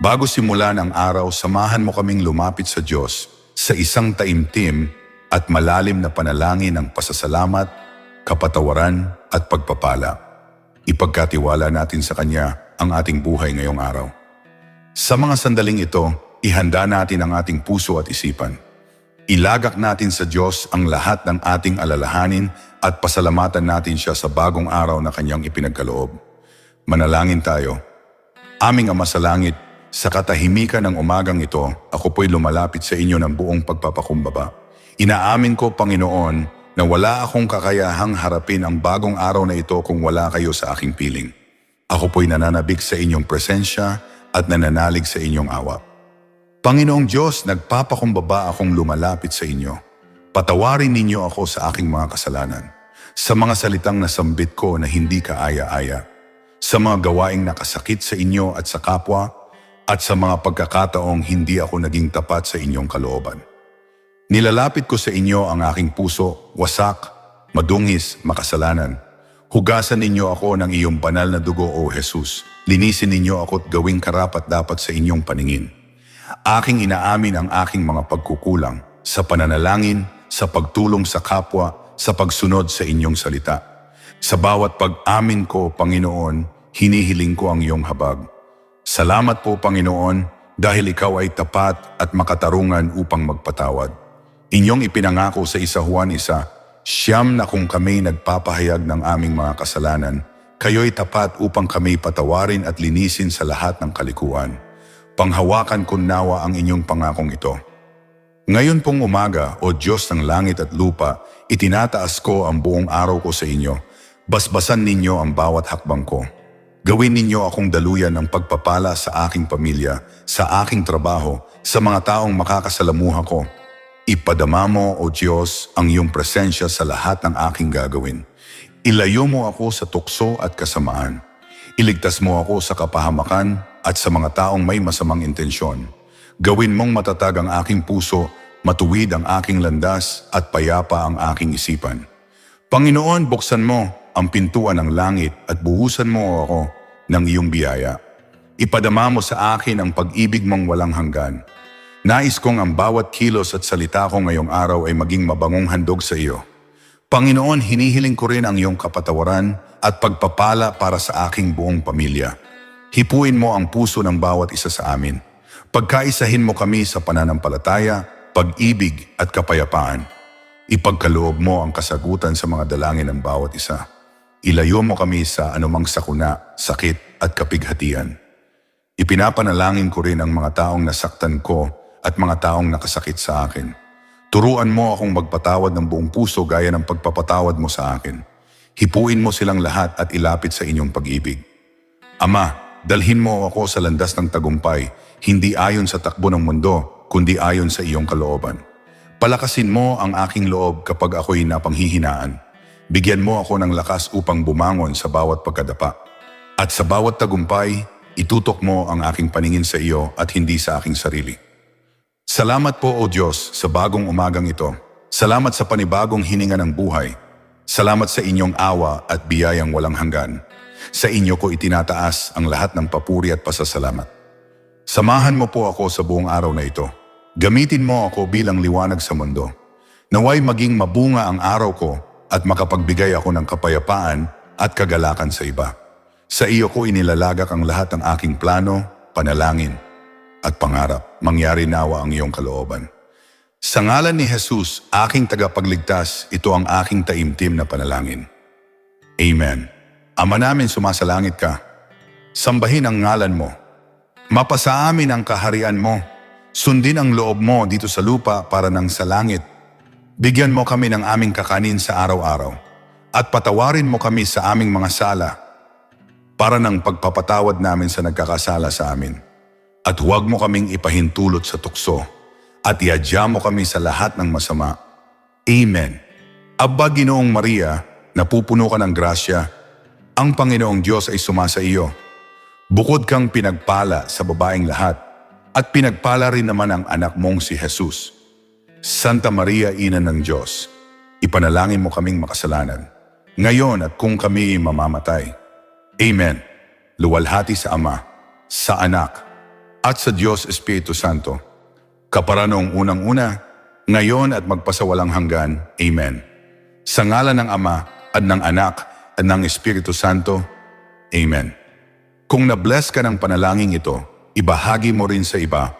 Bago simulan ang araw, samahan mo kaming lumapit sa Diyos sa isang taimtim at malalim na panalangin ng pasasalamat, kapatawaran at pagpapala. Ipagkatiwala natin sa Kanya ang ating buhay ngayong araw. Sa mga sandaling ito, ihanda natin ang ating puso at isipan. Ilagak natin sa Diyos ang lahat ng ating alalahanin at pasalamatan natin siya sa bagong araw na Kanyang ipinagkaloob. Manalangin tayo. Aming Ama sa Langit, sa katahimikan ng umagang ito, ako po'y lumalapit sa inyo ng buong pagpapakumbaba. Inaamin ko, Panginoon, na wala akong kakayahang harapin ang bagong araw na ito kung wala kayo sa aking piling. Ako po'y nananabik sa inyong presensya at nananalig sa inyong awa. Panginoong Diyos, nagpapakumbaba akong lumalapit sa inyo. Patawarin ninyo ako sa aking mga kasalanan. Sa mga salitang nasambit ko na hindi kaaya-aya. Sa mga gawaing nakasakit sa inyo at sa kapwa, at sa mga pagkakataong hindi ako naging tapat sa inyong kalooban. Nilalapit ko sa inyo ang aking puso, wasak, madungis, makasalanan. Hugasan ninyo ako ng iyong banal na dugo, O Jesus. Linisin ninyo ako at gawing karapat dapat sa inyong paningin. Aking inaamin ang aking mga pagkukulang sa pananalangin, sa pagtulong sa kapwa, sa pagsunod sa inyong salita. Sa bawat pag-amin ko, Panginoon, hinihiling ko ang iyong habag. Salamat po, Panginoon, dahil ikaw ay tapat at makatarungan upang magpatawad. Inyong ipinangako sa isa Juan isa, siyam na kung kami nagpapahayag ng aming mga kasalanan, kayo'y tapat upang kami patawarin at linisin sa lahat ng kalikuan. Panghawakan ko nawa ang inyong pangakong ito. Ngayon pong umaga, O Diyos ng langit at lupa, itinataas ko ang buong araw ko sa inyo. Basbasan ninyo ang bawat hakbang ko. Gawin ninyo akong daluyan ng pagpapala sa aking pamilya, sa aking trabaho, sa mga taong makakasalamuha ko. Ipadama mo, O Diyos, ang iyong presensya sa lahat ng aking gagawin. Ilayo mo ako sa tukso at kasamaan. Iligtas mo ako sa kapahamakan at sa mga taong may masamang intensyon. Gawin mong matatag ang aking puso, matuwid ang aking landas at payapa ang aking isipan. Panginoon, buksan mo ang pintuan ng langit at buhusan mo ako ng iyong biyaya. Ipadama mo sa akin ang pag-ibig mong walang hanggan. Nais kong ang bawat kilos at salita ko ngayong araw ay maging mabangong handog sa iyo. Panginoon, hinihiling ko rin ang iyong kapatawaran at pagpapala para sa aking buong pamilya. Hipuin mo ang puso ng bawat isa sa amin. Pagkaisahin mo kami sa pananampalataya, pag-ibig at kapayapaan. Ipagkaloob mo ang kasagutan sa mga dalangin ng bawat isa. Ilayo mo kami sa anumang sakuna, sakit at kapighatian. Ipinapanalangin ko rin ang mga taong nasaktan ko at mga taong nakasakit sa akin. Turuan mo akong magpatawad ng buong puso gaya ng pagpapatawad mo sa akin. Hipuin mo silang lahat at ilapit sa inyong pag-ibig. Ama, dalhin mo ako sa landas ng tagumpay, hindi ayon sa takbo ng mundo, kundi ayon sa iyong kalooban. Palakasin mo ang aking loob kapag ako'y napanghihinaan. Bigyan mo ako ng lakas upang bumangon sa bawat pagkadapa. At sa bawat tagumpay, itutok mo ang aking paningin sa iyo at hindi sa aking sarili. Salamat po o Diyos sa bagong umagang ito. Salamat sa panibagong hininga ng buhay. Salamat sa inyong awa at biyayang walang hanggan. Sa inyo ko itinataas ang lahat ng papuri at pasasalamat. Samahan mo po ako sa buong araw na ito. Gamitin mo ako bilang liwanag sa mundo. Naway maging mabunga ang araw ko at makapagbigay ako ng kapayapaan at kagalakan sa iba. Sa iyo ko inilalagak ang lahat ng aking plano, panalangin, at pangarap. Mangyari nawa ang iyong kalooban. Sa ngalan ni Jesus, aking tagapagligtas, ito ang aking taimtim na panalangin. Amen. Ama namin sumasalangit ka. Sambahin ang ngalan mo. Mapasa amin ang kaharian mo. Sundin ang loob mo dito sa lupa para nang sa langit. Bigyan mo kami ng aming kakanin sa araw-araw. At patawarin mo kami sa aming mga sala para ng pagpapatawad namin sa nagkakasala sa amin. At huwag mo kaming ipahintulot sa tukso at iadya mo kami sa lahat ng masama. Amen. Abba Ginoong Maria, napupuno ka ng grasya, ang Panginoong Diyos ay sumasa iyo. Bukod kang pinagpala sa babaeng lahat, at pinagpala rin naman ang anak mong si Jesus. Santa Maria, Ina ng Diyos, ipanalangin mo kaming makasalanan, ngayon at kung kami mamamatay. Amen. Luwalhati sa Ama, sa Anak, at sa Diyos Espiritu Santo, kapara noong unang-una, ngayon at magpasawalang hanggan. Amen. Sa ngalan ng Ama at ng Anak at ng Espiritu Santo. Amen. Kung na-bless ka ng panalangin ito, ibahagi mo rin sa iba